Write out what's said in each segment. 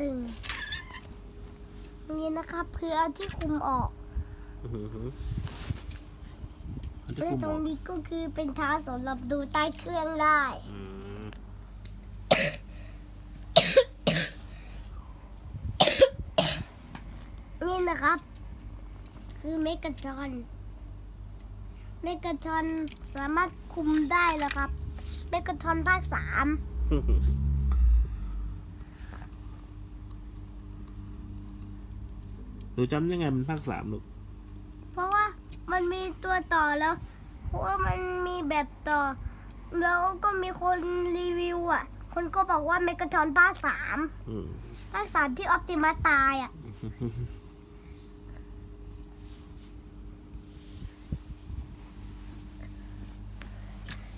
ตึงนี่นะครับ คือเอาที่คุมออกอื้อหือหืออันที่และคุมตอรงอกนี้ก็คือเป็นเท้าสำหรับดูใต้เครื่องได้ อืมนี่นะครับ คือเมกะทอนเมกะทอนสามารถคุมได้แล้วครับ เมกะทอนภาคสาม ห นูจำยังไงมันภาคสามลูกเพราะว่ามันมีตัวต่อแล้ว เพราะว่ามันมีแบบต่อ แล้วก็มีคนรีวิวอะ คนก็บอกว่าเมกะทอนภาคสามอืมภาคสามที่ออปติมัสตายอะ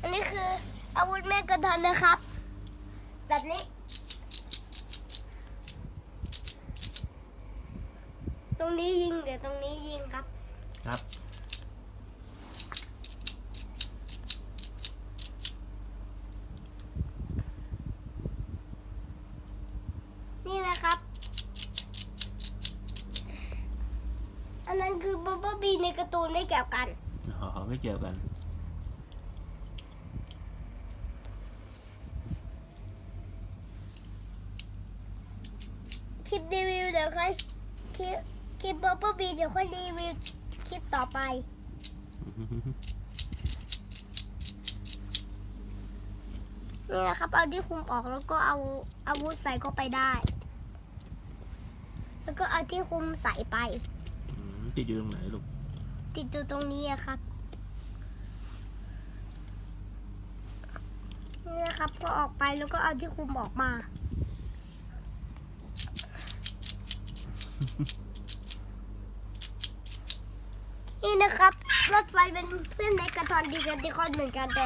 อันนี้คืออาวุธเมกะทอนนะครับ แบบนี้ ตรงนี้ยิงเดี๋ยวตรงนี้ยิงครับ ครับ นี่นะครับ อันนั้นคือบับเบิ้ลบีในการ์ตูนไม่เกี่ยวกัน อ๋อ ไม่เกี่ยวกัน คลิปรีวิวเดี๋ยวค่อยคลิป คลิปบับเบิ้ลบีเดี๋ยวค่อยรีวิวคลิปต่อไป นี่นะครับ เอาที่คุมออกแล้วก็เอาอาวุธใส่เข้าไปได้ แล้วก็เอาที่คุมใส่ไป อืมติดอยู่ตรงไหนลูกติดอยู่ตรงนี้อะครับ นี่นะครับ ก็ออกไปแล้วก็เอาที่คุมออกมา นี่นะครับรถไฟเป็นเพื่อนในกระทอนดีกันดีคอนเหมือนกันแต่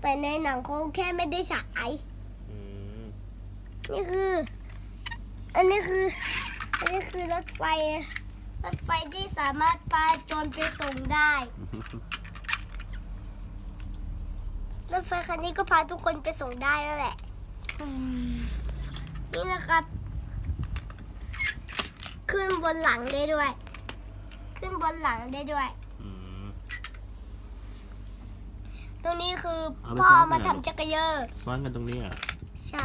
แต่ในหนังเขาแค่ไม่ได้ฉายอืมนี่คือ อันนี้คือ อันนี้คือรถไฟ รถไฟที่สามารถพาโจรไปส่งได้ รถไฟคันนี้ก็พาทุกคนไปส่งได้นั่นแหละนี่นะครับ ขึ้นบนหลังได้ด้วย ขึ้นบนหลังได้ด้วย อืม ตรงนี้คือเอาไปพ่อซ้อนมาไปไหนทำจักรยานซ้อนกันตรงนี้อะใช่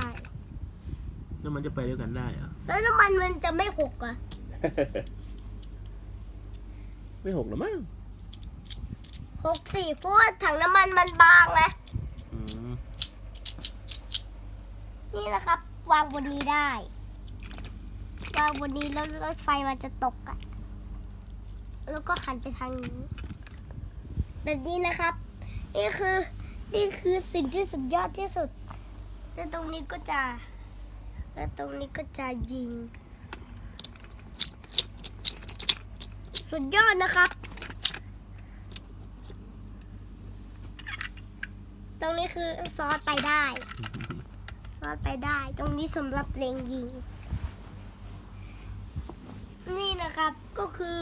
แล้วมันจะไปด้วยกันได้เหรอะแล้วน้ำมันมันจะไม่หกเหรอะ ไม่หกหรอมั้งหกสี่เพราะว่าถังน้ำมันมันบางนะ อืมนี่นะครับ วางบนนี้ได้ วางบนนี้แล้วรถไฟมันจะตกอะ แล้วก็หันไปทางนี้ แบบนี้นะครับ นี่คือนี่คือสิ่งที่สุดยอดที่สุด แล้วตรงนี้ก็จะ แล้วตรงนี้ก็จะยิง สุดยอดนะครับ ตรงนี้คือซอสไปได้ ซอสไปได้ ตรงนี้สำหรับเลงยิง นี่นะครับก็คือ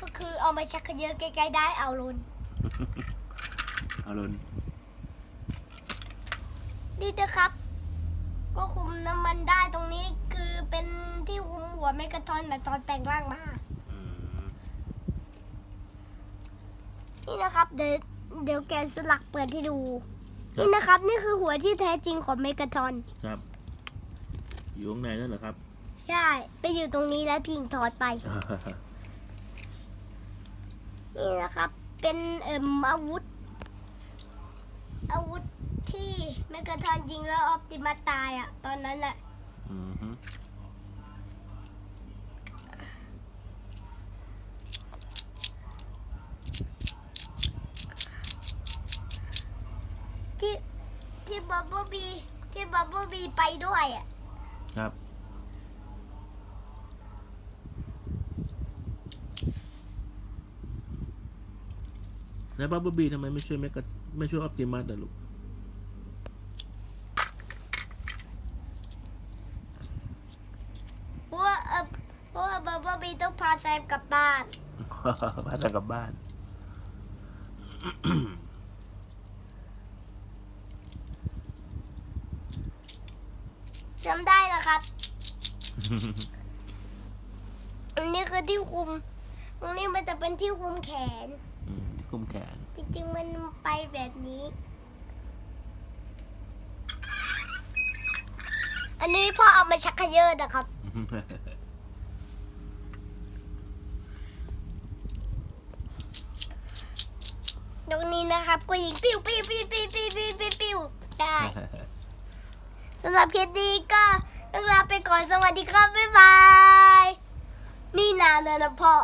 ก็คือเอามาชักเยอะใกล้ๆได้เอาลุนเอาลุนนี่นะครับ ก็คุมน้ำมันได้ตรงนี้คือเป็นที่คุมหัวเมกะทอนแบบตอนแปลงร่างมาอืมนี่นะครับเดี๋ยวเดี๋ยวแกะสลักเปิดให้ดู นี่นะครับ นี่คือหัวที่แท้จริงของเมกะทอนครับ อยู่ข้างในนั่นเหรอครับ ใช่ ไปอยู่ตรงนี้แล้วพิงถอดไป นี่นะครับ เป็นเอ่มอาวุธ อาวุธที่เมกาทอนยิงแล้วออปติมัสตายอะตอนนั้นอะอืมฮึที่ที่บับเบิลบีที่บับเบิลบีไปด้วยอะ ครับ แล้วบับเบิ้ลบีทำไมไม่ช่วยแมกกาไม่ช่วยออปติมัสอะลูกเพราะว่าเออเพราะว่าบับเบิลบีต้องพาแซมกลับบ้าน พาแต่กลับบ้าน จำได้นะครับ อันนี้คือที่คุม ตรงนี้มันจะเป็นที่คุมแขน อืมที่คุมแขน จริงๆ มันไปแบบนี้ อันนี้พ่อเอามาชักเขยอนะครับ ตรงนี้นะครับก็ยิงปิ้วปิ้วปิ้วปิ้วปิ้วปิ้วปิ้วปิ้วได้สำหรับคลิปนี้ก็ต้องลาไปก่อนสวัสดีครับบ๊ายบาย นี่นานแล้วนะพ่อ